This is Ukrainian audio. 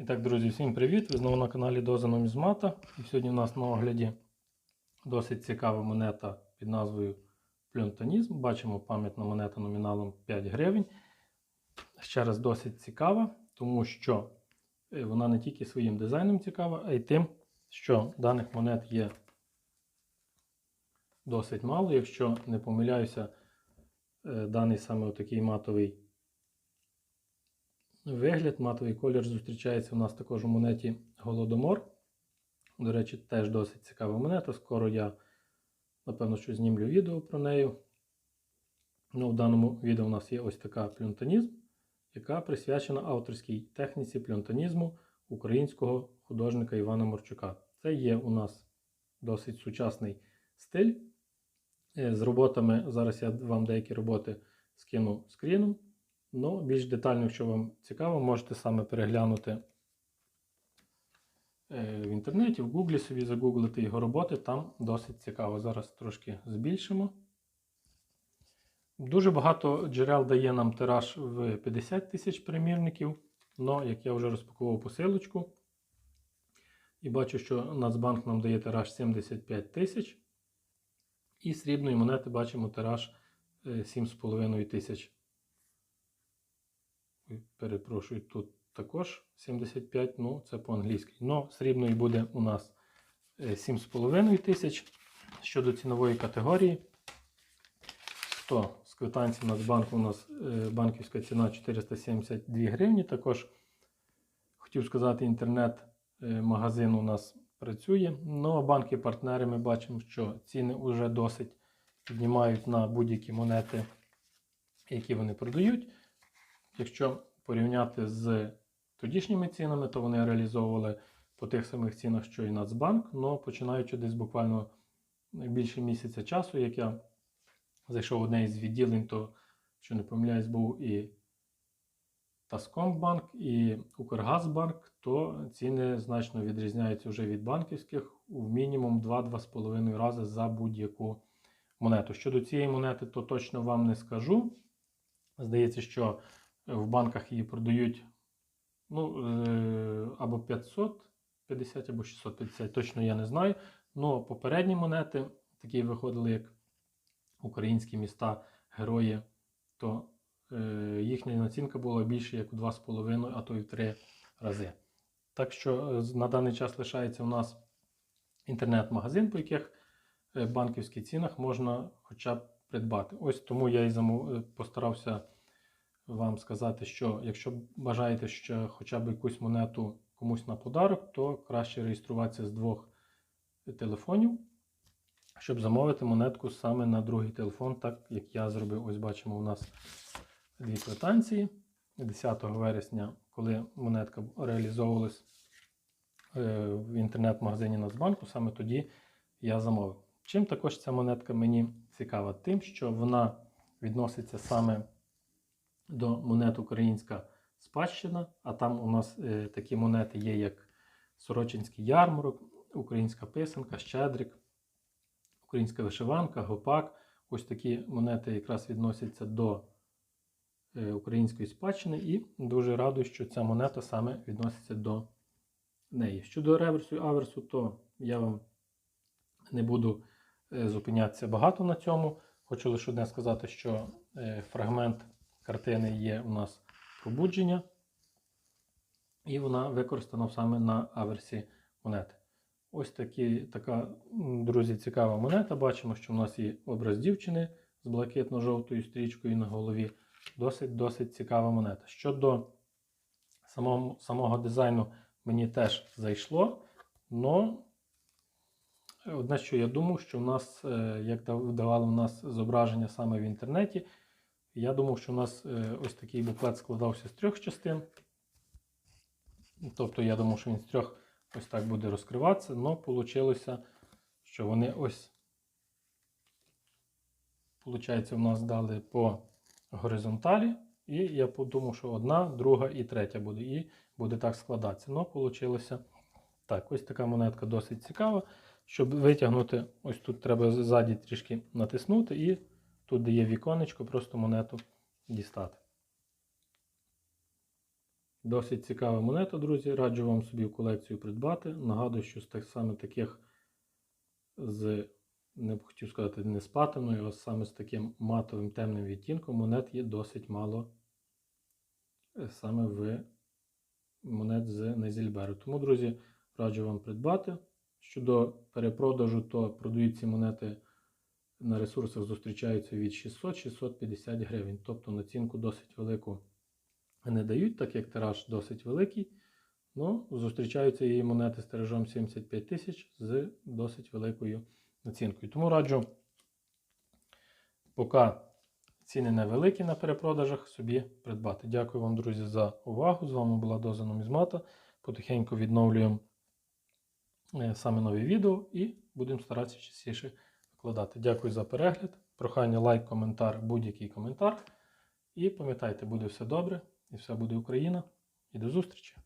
І так, друзі, всім привіт! Ви знову на каналі Доза Нумізмата. І сьогодні у нас на огляді досить цікава монета під назвою Плюнтонізм. Бачимо пам'ятна монета номіналом 5 гривень. Ще раз досить цікава, тому що е, вона не тільки своїм дизайном цікава, а й тим, що даних монет є досить мало. Якщо не помиляюся, е, даний саме такий матовий вигляд, матовий колір зустрічається у нас також у монеті Голодомор. До речі, теж досить цікава монета. Скоро я, напевно, що знімлю відео про неї. Ну, В даному відео у нас є ось така плюнтонізм, яка присвячена авторській техніці плюнтонізму українського художника Івана Морчука. Це є у нас досить сучасний стиль. Е, З роботами, зараз я вам деякі роботи скину скріном. Ну, більш детально, якщо вам цікаво, можете саме переглянути е, в інтернеті, в Гуглі собі загуглити його роботи, там досить цікаво. Зараз трошки збільшимо. Дуже багато джерел дає нам тираж в 50 тисяч примірників. Но, як я вже розпакував посилочку, і бачу, що Нацбанк нам дає тираж 75 тисяч. І срібної монети бачимо тираж е, 7,5 тисяч. Перепрошую, тут також 75, ну це по-англійськи. Но срібної буде у нас е, 7,5 тисяч. Щодо цінової категорії, 100 з квитанції Нацбанку у нас е, банківська ціна 472 гривні. Також хотів сказати, інтернет-магазин у нас працює. Ну, а банки-партнери ми бачимо, що ціни вже досить піднімають на будь-які монети, які вони продають. Якщо порівняти з тодішніми цінами, то вони реалізовували по тих самих цінах, що і Нацбанк. але починаючи десь буквально більше місяця часу, як я зайшов в одне із відділень, то, що не помиляюсь, був і Таскомбанк, і Укргазбанк, то ціни значно відрізняються вже від банківських в мінімум 2-2,5 рази за будь-яку монету. Щодо цієї монети, то точно вам не скажу. Здається, що в банках її продають ну, е, або 550, або 650, точно я не знаю. Ну, попередні монети, такі виходили, як українські міста, герої, то е, їхня націнка була більше як у 2,5, а то й в 3 рази. Так що е, на даний час лишається у нас інтернет-магазин, по яких банківських цінах можна хоча б придбати. Ось тому я і постарався вам сказати, що якщо бажаєте ще хоча б якусь монету комусь на подарок, то краще реєструватися з двох телефонів, щоб замовити монетку саме на другий телефон, так як я зробив. Ось бачимо, у нас дві квитанції. 10 вересня, коли монетка реалізовувалась е, в інтернет-магазині Нацбанку, саме тоді я замовив. Чим також ця монетка мені цікава? Тим, що вона відноситься саме до монет Українська спадщина, а там у нас е, такі монети є, як Сорочинський ярмарок, Українська писанка, Щедрик, Українська вишиванка, Гопак. Ось такі монети якраз відносяться до е, української спадщини, і дуже радий, що ця монета саме відноситься до неї. Щодо реверсу і аверсу, то я вам не буду е, зупинятися багато на цьому. Хочу лише одне сказати, що е, фрагмент картини є у нас пробудження, і вона використана саме на аверсі монети. Ось такі, така, друзі, цікава монета. Бачимо, що в нас є образ дівчини з блакитно-жовтою стрічкою на голові. Досить досить цікава монета. Щодо самого, самого дизайну, мені теж зайшло. Но одне, що я думав, що в нас, е, як дав- давали в нас зображення саме в інтернеті, я думав, що у нас е, ось такий буклет складався з трьох частин. Тобто я думав, що він з трьох ось так буде розкриватися, але вийшло, що вони ось, виходить, у нас дали по горизонталі. І я подумав, що одна, друга і третя буде. І буде так складатися. Ну, вийшло так. Ось така монетка досить цікава. Щоб витягнути, ось тут треба ззаді трішки натиснути, і тут, де є віконечко, просто монету дістати. Досить цікава монета, друзі. Раджу вам собі в колекцію придбати. Нагадую, що з тих саме таких з, не хотів сказати, не з патиною, а саме з таким матовим темним відтінком монет є досить мало е, саме в монет з Незільберу. Тому, друзі, раджу вам придбати. Щодо перепродажу, то продають ці монети на ресурсах зустрічаються від 600-650 гривень. Тобто націнку досить велику не дають, так як тираж досить великий. Ну, зустрічаються її монети з тиражом 75 тисяч з досить великою націнкою. Тому раджу, поки ціни невеликі на перепродажах, собі придбати. Дякую вам, друзі, за увагу. З вами була Доза Нумізмата. Потихеньку відновлюємо е, саме нові відео і будемо старатися частіше викладати. Дякую за перегляд. Прохання лайк, коментар, будь-який коментар. І пам'ятайте, буде все добре, і все буде Україна. І до зустрічі!